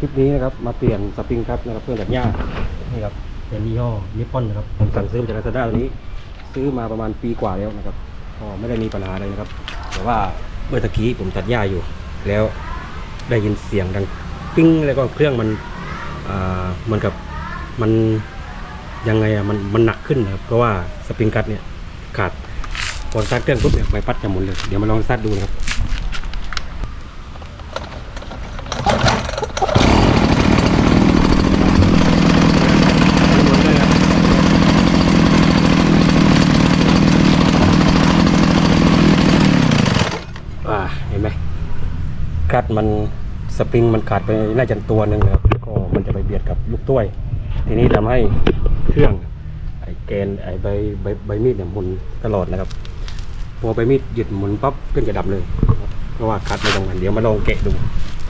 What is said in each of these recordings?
คลิปนี้นะครับมาเปลี่ยนสปริงครับนะครับเพื่อนจากย่านี่ครับเป็นยี่ห้อนิปปอนนะครับผมสั่งซื้อมาจากลาซาด้าตัวนี้ ซื้อมาประมาณปีกว่าแล้วนะครับก็ไม่ได้มีปัญหาอะไรนะครับ แต่ว่าเมื่อตะกี้ผมตัดหญ้าอยู่ แล้วได้ยินเสียงดังปิ้งแล้วก็เครื่องมันอ่าเหมือนกับมันยังไงอะมันมันหนักขึ้นนะครับเพราะว่าสปริงกัดเนี่ยขาดพอสตาร์ทเครื่องปุ๊บเนี่ยใบพัดจะหมุนเลยเดี๋ยวมาลองสตาร์ทดูนะครับ อ่าเห็นไหม คลัดมันสปริงมันขาดไปน่าจะตัวหนึ่งนะครับก็มันจะไปเบียดกับลูกต้วย ทีนี้ทำให้เครื่องไอ้แกนไอ้ใบใบใบมีดเนี่ยหมุนตลอดนะครับพอใบมีดหยุดหมุนปั๊บเครื่องจะดับเลย เพราะว่าคัดไม่ตรงกันเดี๋ยวมาลองแกะดู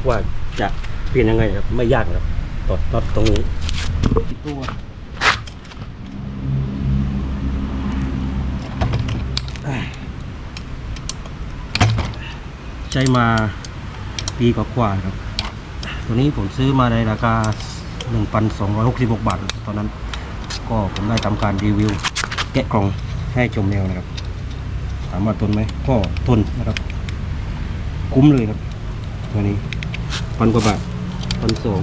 ว่าจะเปลี่ยนยังไงครับไม่ยากครับตอดน็อตตรงนี้ตัวใช้มา ปีกว่าๆครับ ตัวนี้ผมซื้อมาในราคา 1,266 บาท ตอนนั้น ก็ผมได้ทำการรีวิว แกะกล่องให้ชมแนวนะครับ ถามว่าทนไหมก็ทนนะครับ คุ้มเลยครับ ตัวนี้พันกว่าบาทพันสอง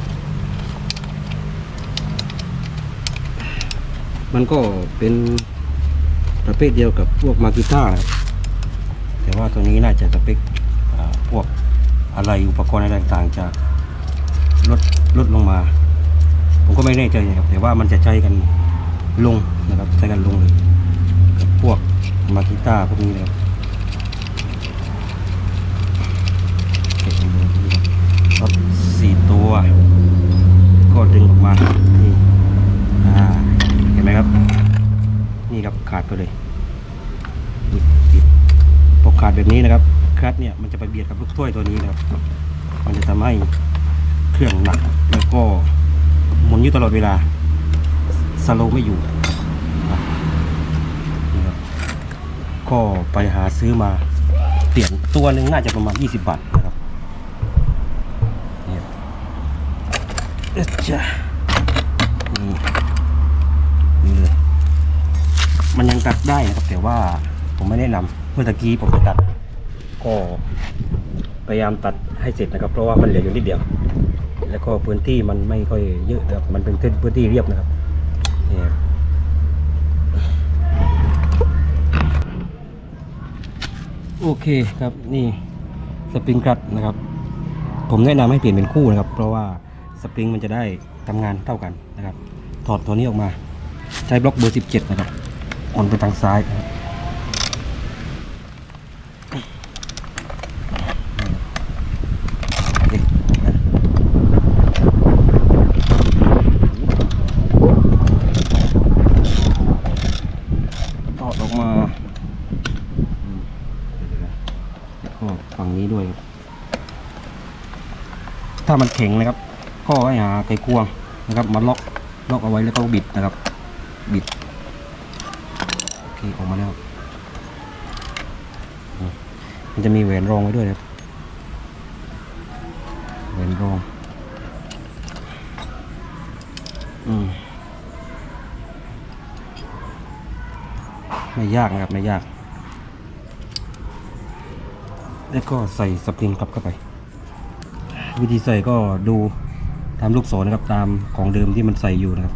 มันก็เป็นประเภทเดียวกับพวกมากิต้าครับแต่ว่าตัวนี้น่าจะสเปคพวก อะไรอุปกรณ์อะไรต่างๆ จะลดลดลงมา ผมก็ไม่แน่ใจนะครับแต่ว่ามันจะใช้กันลงนะครับใช้กันลงเลยกับพวกมากิต้าพวกนี้นะครับเก็บดูนี่ครับสี่ตัว ก็ดึงออกมานี่อ่าเห็นไหมครับ นี่ครับขาดไปเลยนี่ปิดพอขาดแบบนี้นะครับ คลัตเนี่ยมันจะไปเบียดกับลูกถ้วยตัวนี้นะครับมันจะทำให้เครื่องหนักแล้วก็หมุนอยู่ตลอดเวลาสโลว์ไม่อยู่นี่ครับก็ไปหาซื้อมาเปลี่ยนตัวหนึ่งน่าจะประมาณ 20 บาทนะครับเนี่ยเอจ้ะนี่นี่เลย มันยังตัดได้นะครับแต่ว่าผมไม่แนะนำเมื่อตะกี้ผมไปตัด ก็พยายามตัดให้เสร็จนะครับ เพราะว่ามันเหลืออยู่นิดเดียว แล้วก็พื้นที่มันไม่ค่อยเยอะนะครับมันเป็นพื้นที่เรียบนะครับนี่โอเคครับนี่สปริงคลัตนะครับ ผมแนะนำให้เปลี่ยนเป็นคู่นะครับ เพราะว่าสปริงมันจะได้ทำงานเท่ากันนะครับ ถอดตัวนี้ออกมา ใช้บล็อกเบอร์ 17 นะครับโอนไปทางซ้ายนะครับโอเคถอดออกมาอืมแล้ว ก็ฝั่งนี้ด้วยครับถ้ามันแข็งนะครับ ก็ให้หาไขควงนะครับมาล็อกล็อกเอาไว้แล้วก็บิดนะครับ บิดโอเคออกมาแล้วมมันจะมีแหวนรองไว้ด้วยนะครับแหวนรองอืมไม่ยากนะครับไม่ยาก แล้วก็ใส่สปริงกลับเข้าไป วิธีใส่ก็ดูตามลูกศรนะครับตามของเดิมที่มันใส่อยู่นะครับ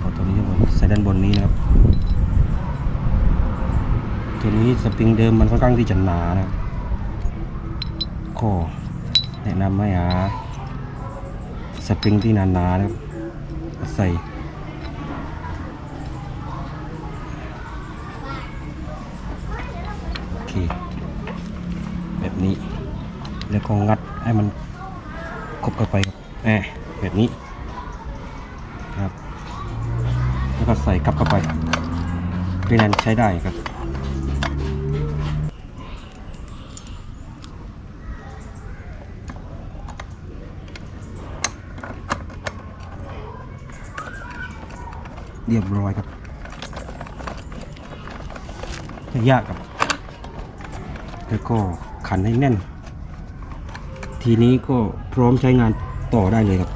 ต่อตัวนี้ด้านบนใส่ด้านบนนี้นะครับตัวนี้สปริงเดิมมันค่อนข้างที่จะหนานะครับก็แนะนำให้หาสปริงที่หนาๆนะครับใส่ โอ เค แบบนี้ แล้วก็งัดให้มันครบเข้าไปครับแอบแบบนี้ครับ แล้วก็ใส่กลับเข้าไปเป็นนั้นใช้ได้ครับเรียบร้อยครับไม่ยากครับ แล้วก็ขันให้แน่น ทีนี้ก็พร้อมใช้งานต่อได้เลยครับ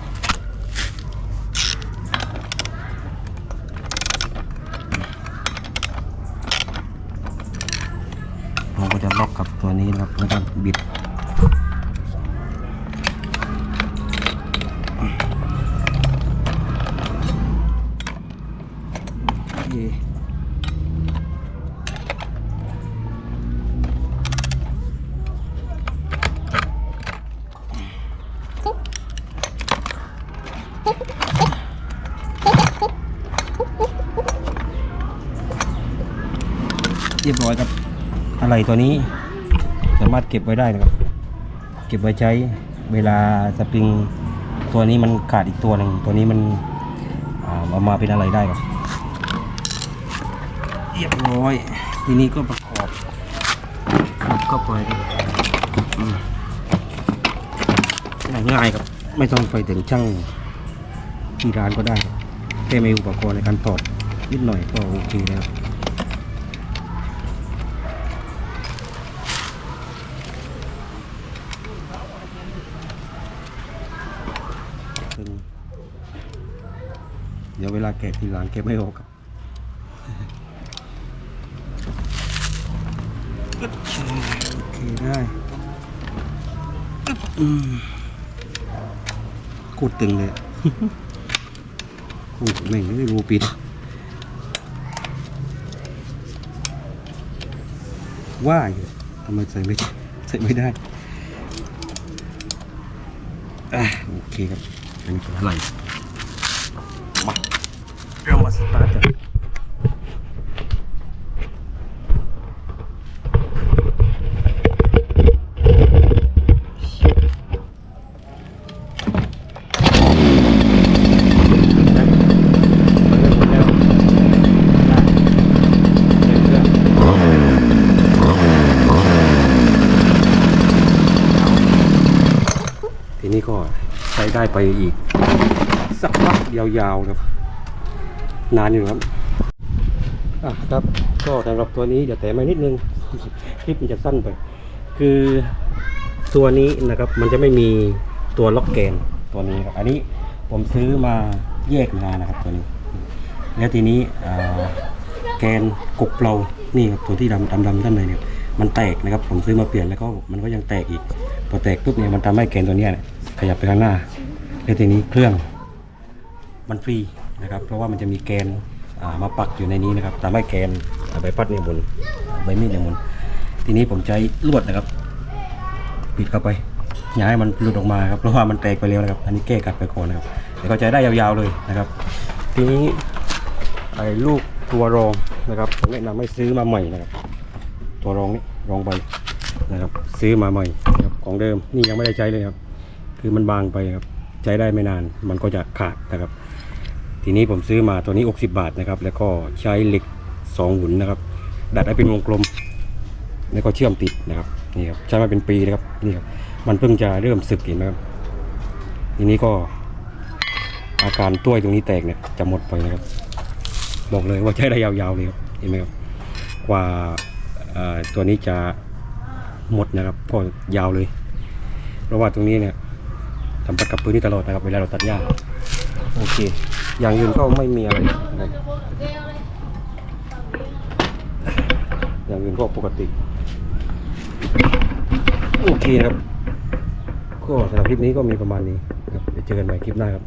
เราก็จะล็อกกับตัวนี้นะครับแล้วก็บิด อะไรตัวนี้ สามารถเก็บไว้ได้นะครับ เก็บไว้ใช้เวลาสปริงตัวนี้มันขาดอีกตัวหนึ่งตัวนี้มันเอามาเป็นอะไรได้ครับเรียบร้อย ทีนี้ก็ประกอบขับเข้าไปอืมง่ายๆครับ ไม่ต้องไปถึงช่างที่ร้านก็ได้ครับแค่มีอุปกรณ์ในการตอดนิดหน่อยก็โอเคแล้ว ซึ่ง เดี๋ยวเวลาแกะทีหลังแกะไม่ออกครับโอเคได้อืมโคตรตึงเลยโอ้แม่งไม่รู้ปิด ว่าอยู่ทำไมใส่ไม่ใส่ไม่ได้อะโอเคครับอันนี้เป็นอะไรมาเรามาสตาร์ทกันทีนี้ก็ใช้ ได้ไปอีก สักพักยาวๆครับนานอยู่ครับอะครับก็สำหรับตัวนี้เดี๋ยวแต่มานิดนึงคลิปมันจะสั้นไป คือตัวนี้นะครับมันจะไม่มีตัวล็อกแกนตัวนี้ครับอันนี้ผมซื้อมาแยกมานะครับตัวนี้ แล้วทีนี้แกนกกเปลานี่ครับตัวที่ดำดำดำด้านในเนี่ยมันแตกนะครับผมซื้อมาเปลี่ยนแล้วก็มันก็ยังแตกอีกพอแตกปุ๊บเนี่ยมันทำให้แกนตัวเนี้เนี่ยขยับไปข้างหน้า แล้วทีนี้เครื่องมันฟรีนะครับ เพราะว่ามันจะมีแกนามาปักอยู่ในนี้นะครับทำให้แกนใบพัดเนี่ยหมุนใบมีดเนี่ยหมุนทีนี้ผมใช้ลวดนะครับ ปิดเข้าไปอย่าให้มันหลุดออกมาครับเพราะว่ามันแตกไปแล้วนะครับ อันนี้แก้กัดไปก่อนนะครับเดี๋ยวก็ใช้ได้ยาวๆเลยนะครับ ทีนี้ไอ้ลูกตัวรองนะครับผมแนะนำให้ซื้อมาใหม่นะครับ ตัวรองนี่รองใบนะครับ ซื้อมาใหม่นะครับของเดิมนี่ยังไม่ได้ใช้เลยครับ คือมันบางไปครับ ใช้ได้ไม่นาน มันก็จะขาดนะครับ ทีนี้ผมซื้อมาตัวนี้ 60 บาทนะครับ แล้วก็ใช้เหล็ก2หุ่นนะครับ ดัดให้เป็นวงกลม แล้วก็เชื่อมติดนะครับนี่ครับใช้มาเป็นปีนะครับนี่ครับมันเพิ่งจะเริ่มสึกเห็นไหมครับทีนี้ก็อาการต้วยตรงนี้แตกเนี่ยจะหมดไปนะครับ บอกเลยว่าใช้ได้ยาวๆเลยครับเห็นไหมครับกว่าตัวนี้จะหมดนะครับก็ยาวเลย เพราะว่าตรงนี้เนี่ย สัมผัสกับพื้นที่ตลอดนะครับ เวลาเราตัดหญ้าโอเค อย่างอื่นก็ไม่มีอะไรนะอย่างอื่นก็ปกติ โอเคนะครับ ก็สำหรับคลิปนี้ก็มีประมาณนี้ครับเดี๋ยวเจอกันใหม่คลิปหน้าครับ